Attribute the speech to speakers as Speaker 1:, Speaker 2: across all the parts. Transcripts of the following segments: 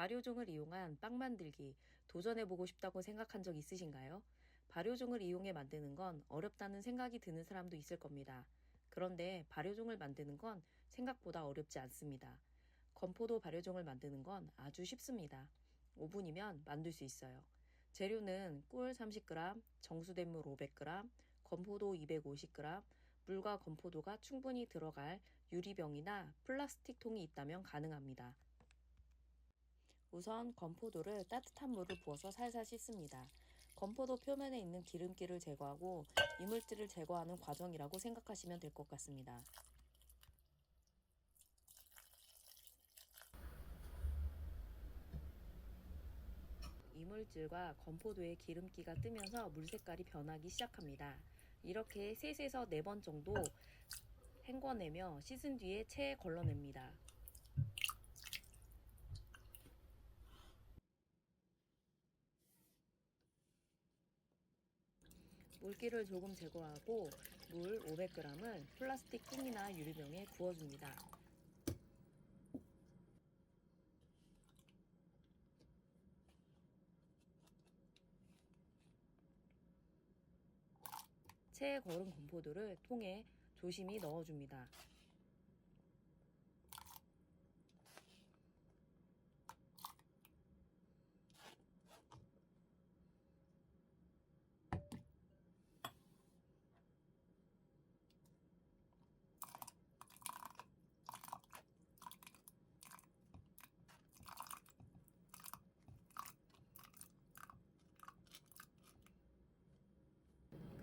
Speaker 1: 발효종을 이용한 빵 만들기 도전해보고 싶다고 생각한 적 있으신가요? 발효종을 이용해 만드는 건 어렵다는 생각이 드는 사람도 있을 겁니다. 그런데 발효종을 만드는 건 생각보다 어렵지 않습니다. 건포도 발효종을 만드는 건 아주 쉽습니다. 5분이면 만들 수 있어요. 재료는 꿀 30g, 정수된 물 500g, 건포도 250g, 물과 건포도가 충분히 들어갈 유리병이나 플라스틱 통이 있다면 가능합니다. 우선 건포도를 따뜻한 물을 부어서 살살 씻습니다. 건포도 표면에 있는 기름기를 제거하고 이물질을 제거하는 과정이라고 생각하시면 될 것 같습니다. 이물질과 건포도의 기름기가 뜨면서 물 색깔이 변하기 시작합니다. 이렇게 3에서 4번 정도 헹궈내며 씻은 뒤에 체에 걸러냅니다. 물기를 조금 제거하고 물 500g을 플라스틱 통이나 유리병에 부어줍니다. 체에 걸은 건포도를 통에 조심히 넣어줍니다.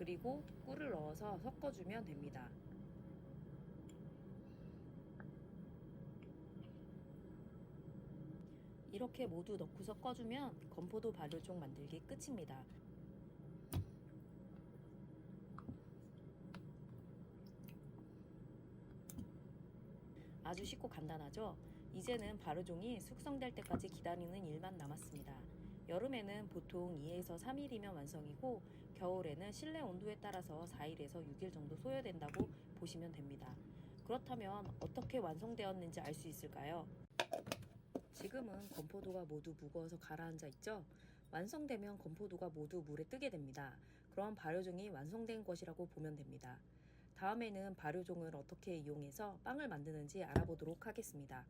Speaker 1: 그리고 꿀을 넣어서 섞어주면 됩니다. 이렇게 모두 넣고 섞어주면 건포도 발효종 만들기 끝입니다. 아주 쉽고 간단하죠? 이제는 발효종이 숙성될 때까지 기다리는 일만 남았습니다. 여름에는 보통 2에서 3일이면 완성이고 겨울에는 실내 온도에 따라서 4일에서 6일 정도 소요된다고 보시면 됩니다. 그렇다면 어떻게 완성되었는지 알 수 있을까요? 지금은 건포도가 모두 무거워서 가라앉아 있죠? 완성되면 건포도가 모두 물에 뜨게 됩니다. 그럼 발효종이 완성된 것이라고 보면 됩니다. 다음에는 발효종을 어떻게 이용해서 빵을 만드는지 알아보도록 하겠습니다.